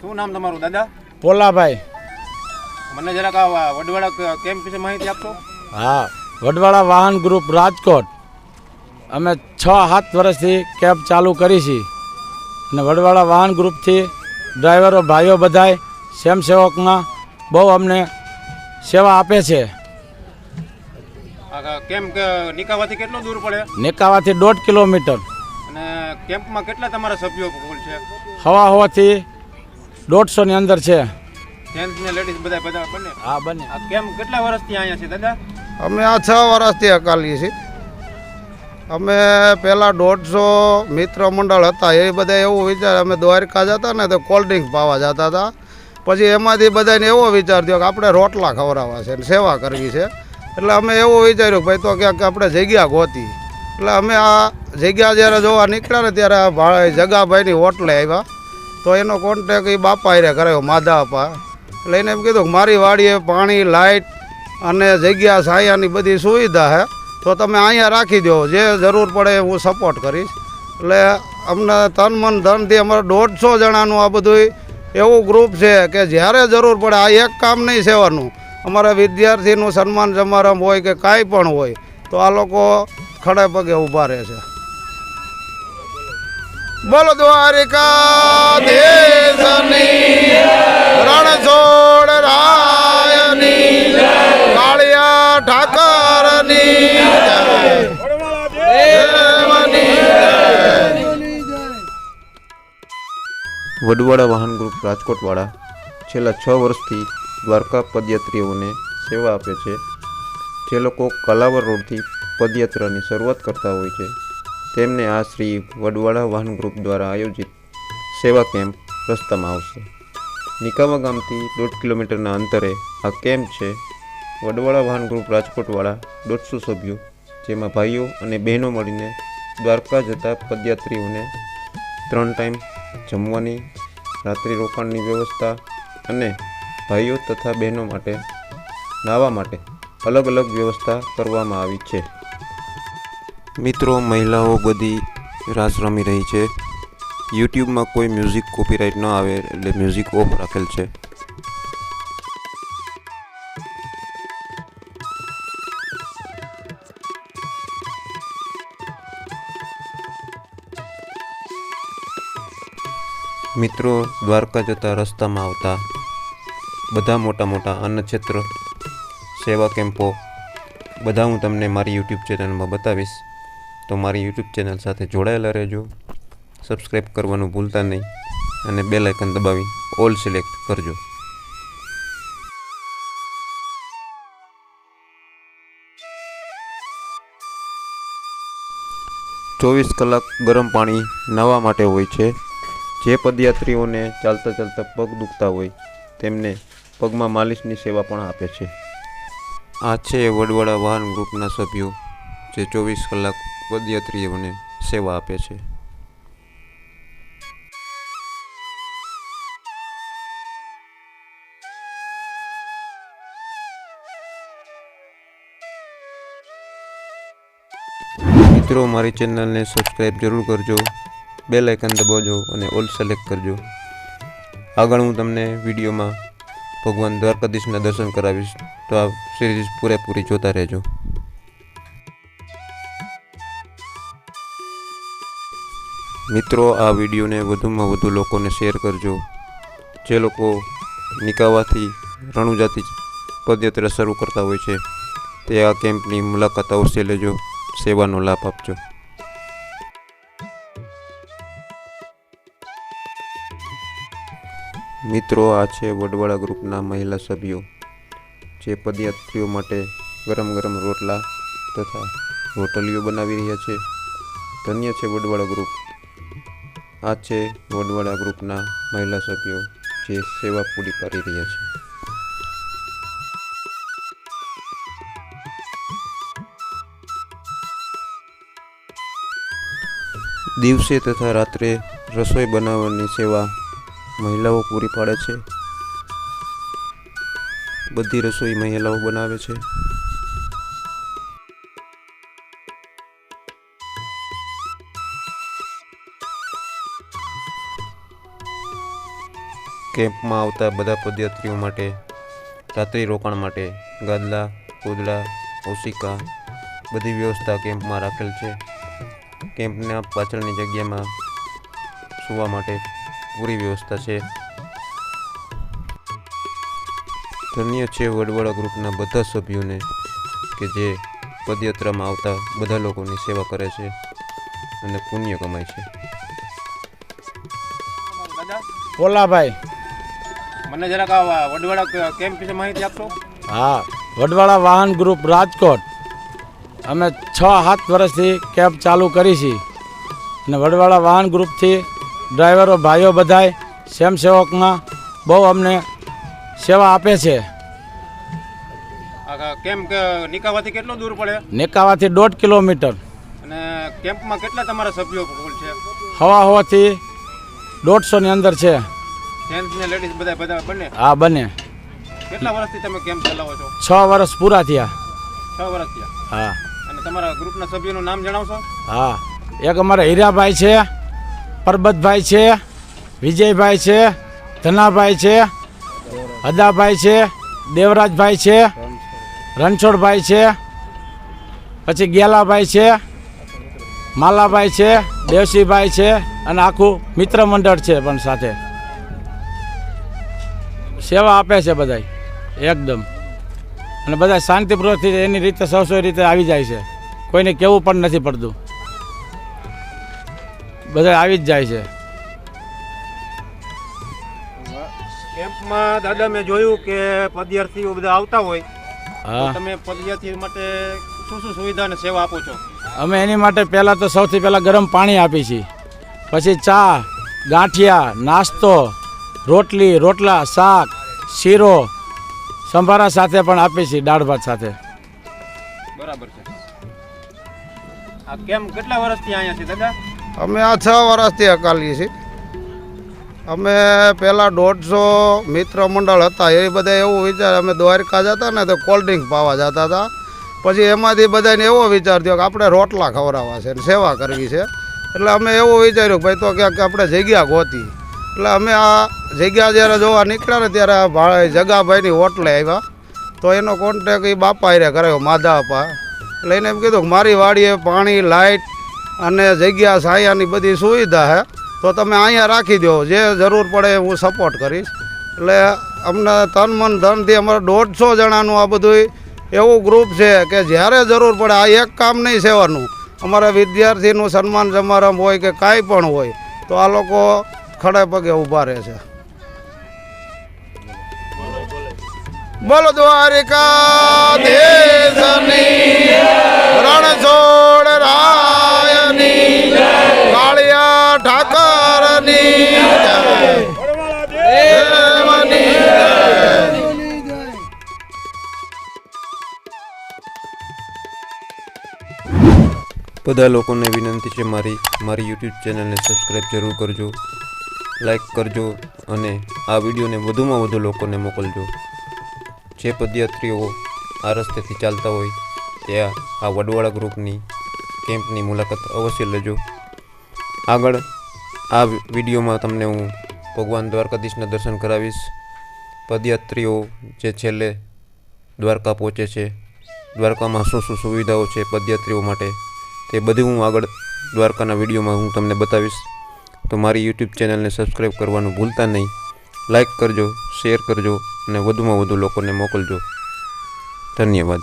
શું નામ તમારું દાદા? પોલાભાઈ. મને જરાક આ વડવાડા કેમ્પ વિશે માહિતી આપશો? હા વડવાડા વાહન ગ્રુપ રાજકોટ. અમે છ સાત વર્ષથી કેબ ચાલુ કરી છે. અને વડવાડા વાહન ગ્રુપથી ડ્રાઈવરો ભાઈઓ બધાય સ્વયંસેવકમાં બહુ અમને સેવા આપે છે. કેમ કેમ્પ નિકાવાથી કેટલો દૂર પડે? નિકાવાથી દોઢ કિલોમીટર. અને કેમ્પમાં કેટલા તમારા સભ્યો છે? હવા હવાથી દોઢસોની અંદર છે. જેન્ટ્સ ને લેડીઝ બધા બધા બંને? હા બને. આ કેમ્પ કેટલા વર્ષથી અહીંયા છે દાદા? અમે આ છ વર્ષથી અકાલીએ છીએ. અમે પહેલાં દોઢસો મિત્ર મંડળ હતા એ બધા એવું વિચાર અમે દ્વારકા જતા ને તો કોલ્ડ ડ્રિંક પાવા જતા હતા. પછી એમાંથી બધાને એવો વિચાર થયો કે આપણે રોટલા ખવડાવવા છે ને સેવા કરવી છે. એટલે અમે એવું વિચાર્યું કે ભાઈ તો ક્યાંક આપણે જગ્યા ગોતી. એટલે અમે આ જગ્યા જ્યારે જોવા નીકળ્યા ને ત્યારે આ ભાઈ જગાભાઈની હોટલે આવ્યા. તો એનો કોન્ટેક એ બાપા હારે કરાયો માધા આપા એટલે એને એમ કીધું કે મારી વાડીએ પાણી લાઇટ અને જગ્યા સાયાની બધી સુવિધા છે તો તમે અહીંયા રાખી દો, જે જરૂર પડે હું સપોર્ટ કરીશ. એટલે અમને તન મન ધનથી અમારે દોઢસો જણાનું આ બધું એવું ગ્રુપ છે કે જ્યારે જરૂર પડે, આ એક કામ નહીં સેવાનું. અમારા વિદ્યાર્થીનું સન્માન સમારંભ હોય કે કાંઈ પણ હોય, તો આ લોકો ખડે પગે ઊભા રહે છે. બોલો દ્વારિકા દેશની રણછોડ રાયની કાળિયા ઠાકરની વડવાડા વાહન ગ્રુપ રાજકોટવાળા છેલ્લા છ વર્ષથી દ્વારકા પદયાત્રીઓને સેવા આપે છે. જે લોકો કલાવર રોડથી પદયાત્રાની શરૂઆત કરતા હોય છે. તેમને આ શ્રી વડવાડા વાહન ગ્રુપ દ્વારા આયોજિત સેવા કેમ્પ રસ્તામાં આવશે. નિકામા ગામથી દોઢ કિલોમીટરના અંતરે આ કેમ્પ છે. વડવાડા વાહન ગ્રુપ રાજકોટવાળા દોઢસો સભ્યો, જેમાં ભાઈઓ અને બહેનો મળીને દ્વારકા જતા પદયાત્રીઓને ત્રણ ટાઈમ જમવાની, રાત્રિ રોકાણની વ્યવસ્થા અને ભાઈઓ તથા બહેનો માટે નાહવા માટે અલગ અલગ વ્યવસ્થા કરવામાં આવી છે. મિત્રો, મહિલાઓ બધી રાસ રમી રહી છે. યુટ્યુબમાં કોઈ મ્યુઝિક કોપીરાઇટ ન આવે એટલે મ્યુઝિક ઓફ રાખેલ છે. મિત્રો, દ્વારકા જતા રસ્તામાં આવતા બધા મોટા મોટા અન્નક્ષેત્ર, સેવા કેમ્પો, બધા હું તમને મારી યુટ્યુબ ચેનલમાં બતાવીશ. તો મારી યુટ્યુબ ચેનલ સાથે જોડાયેલા રહેજો. સબસ્ક્રાઈબ કરવાનું ભૂલતા નહીં અને બેલ આઇકન દબાવી ઓલ સિલેક્ટ કરજો. ચોવીસ કલાક ગરમ પાણી નાહવા માટે હોય છે. જે પદયાત્રીઓને ચાલતા ચાલતા પગ દુખતા હોય, તેમને પગમાં માલિશની સેવા પણ આપે છે. આ છે વડવાળા વાહન ગ્રુપના સભ્યો. જે ચોવીસ કલાક પદયાત્રીઓને સેવા આપે છે. મિત્રો, મારી ચેનલને સબસ્ક્રાઈબ જરૂર કરજો બેલ આઇકન દબાવજો અને ઓલ સિલેક્ટ કરજો. આગળ હું તમને વિડીયોમાં ભગવાન દ્વારકાધીશના દર્શન કરાવીશ. તો આ સિરીઝ પૂરેપૂરી જોતા રહેજો. મિત્રો, આ વિડીયોને વધુમાં વધુ લોકોને શેર કરજો. જે લોકો નિકાવાથી રણુજાથી પદયાત્રા શરૂ કરતા હોય છે, તે આ કેમ્પની મુલાકાત અવશ્ય લેજો. સેવાનો લાભ આપજો. મિત્રો, આ છે વડવાળા ગ્રુપના મહિલા સભ્યો, જે પદયાત્રીઓ માટે ગરમ ગરમ રોટલા તથા રોટલીઓ બનાવી રહ્યા છે. ધન્ય છે વડવાળા ગ્રુપ. આ છે વડવાડા ગ્રુપના મહિલા સભ્યો જે સેવા પૂરી પાડી રહ્યા છે. દિવસે તથા રાત્રે રસોઈ બનાવવાની સેવા મહિલાઓ પૂરી પાડે છે. બધી રસોઈ મહિલાઓ બનાવે છે. કેમ્પમાં આવતા બધા પદયાત્રીઓ માટે, રાત્રિ રોકાણ માટે ગાદલા ગોદડા ઓશિકા બધી વ્યવસ્થા કેમ્પમાં રાખેલ છે. કેમ્પના પાછળની જગ્યામાં સુવા માટે પૂરી વ્યવસ્થા છે. ધન્ય છે વડવાળા ગ્રુપના બધા સભ્યોને કે જે પદયાત્રામાં આવતા બધા લોકોની સેવા કરે છે અને પુણ્ય કમાય છે. દાદા પોલાભાઈ મને જરાક આ વડવાડા કેમ્પ વિશે માહિતી આપશો? હા વડવાડા વાહન ગ્રુપ રાજકોટ. અમે છ સાત વર્ષથી કેમ્પ ચાલુ કરી છે. અને વડવાડા વાહન ગ્રુપથી ડ્રાઈવરો ભાઈઓ બધાય સ્વયંસેવકમાં બહુ અમને સેવા આપે છે. કેમ્પ નિકાવાથી કેટલો દૂર પડે? નેકાવાથી દોઢ કિલોમીટર. અને કેમ્પમાં કેટલા તમારા સભ્યો છે? હવા હવાથી દોઢસોની અંદર છે. જેન્ટ્સ ને લેડીઝ બધા બધા બંને? આ બને. કેટલા વર્ષથી તમે કેમ્પ ચલાવો છો? છ વર્ષ પૂરા થયા. છ વર્ષ થયા? હા. અને તમારા ગ્રુપના સભ્યોનું નામ જણાવશો? હા. એક અમારા હીરાભાઈ છે પરબતભાઈ છે વિજયભાઈ છે ધનાભાઈ છે હદાભાઈ છે દેવરાજભાઈ છે રણછોડભાઈ છે પછી ગેલાભાઈ છે માલાભાઈ છે દેવસીભાઈ છે અને આખું મિત્ર મંડળ છે પણ સાથે. સેવા આપે છે બધાય. એકદમ. અને બધા શાંતિપૂર્વકથી એની રીતે સૌ સૌ રીતે આવી જાય છે. કોઈને કહેવું પણ નથી પડતું. બધા આવી જ જાય છે. કેમ્પમાં દાદા મેં જોયું કે પદયાત્રીઓ બધા આવતા હોય. તમે પદયાત્રી માટે શું શું સુવિધા અને સેવા આપો છો? અમે એની માટે પહેલાં તો સૌથી પહેલાં ગરમ પાણી આપીએ છીએ પછી ચા ગાંઠિયા નાસ્તો રોટલી રોટલા શાક શીરો સંભારા સાથે પણ આપીએ છીએ દાળ ભાત સાથે. બરાબર છે. આ કેમ કેટલા વર્ષથી અહીંયા છે દાદા? અમે આ છ વર્ષથી અકાલીએ છીએ. અમે પહેલાં દોઢસો મિત્ર મંડળ હતા એ બધા એવું વિચાર અમે દ્વારકા જતા ને તો કોલ્ડ ડ્રિંક પાવા જતા હતા. પછી એમાંથી બધાને એવો વિચાર થયો કે આપણે રોટલા ખવડાવવા છે ને સેવા કરવી છે. એટલે અમે એવું વિચાર્યું કે ભાઈ તો ક્યાંક આપણે જગ્યા ગોતી. એટલે અમે આ જગ્યા જ્યારે જોવા નીકળ્યા ને ત્યારે આ ભાઈ જગાભાઈની હોટલે આવ્યા. તો એનો કોન્ટેક એ બાપા હારે કરાયો, માધા આપા એટલે એને એમ કીધું કે મારી વાડીએ પાણી લાઇટ અને જગ્યા સાયાની બધી સુવિધા છે તો તમે અહીંયા રાખી દો, જે જરૂર પડે હું સપોર્ટ કરીશ. એટલે અમને તન મન ધનથી અમારે દોઢસો જણાનું આ બધું એવું ગ્રુપ છે કે જ્યારે જરૂર પડે આ એક કામ નહીં સેવાનું. અમારા વિદ્યાર્થીનું સન્માન સમારંભ હોય કે કાંઈ પણ હોય, તો આ લોકો ખડે પગે ઊભા રહે છે. બોલો દ્વારિકા દેશની રણછોડ રાયની, કાળિયા ઠાકરની. બધા લોકોને વિનંતી છે મારી મારી યુટ્યુબ ચેનલને સબસ્ક્રાઈબ જરૂર કરજો. લાઈક કરજો અને આ વિડીયોને વધુમાં વધુ લોકોને મોકલજો. જે પદયાત્રીઓ આ રસ્તેથી ચાલતા હોય તે આ આ વડવાળા ગ્રુપની કેમ્પની મુલાકાત અવશ્ય લેજો. આગળ આ વિડીયોમાં તમને હું ભગવાન દ્વારકાધીશના દર્શન કરાવીશ. પદયાત્રીઓ જે છેલ્લે દ્વારકા પહોંચે છે, દ્વારકામાં શું શું સુવિધાઓ છે પદયાત્રીઓ માટે તે બધું હું આગળ દ્વારકાના વિડીયોમાં હું તમને બતાવીશ. તો મારી યુટ્યુબ ચેનલને સબસ્ક્રાઈબ કરવાનું ભૂલતા નહીં. લાઇક કરજો શેર કરજો અને વધુમાં વધુ લોકોને મોકલજો. ધન્યવાદ.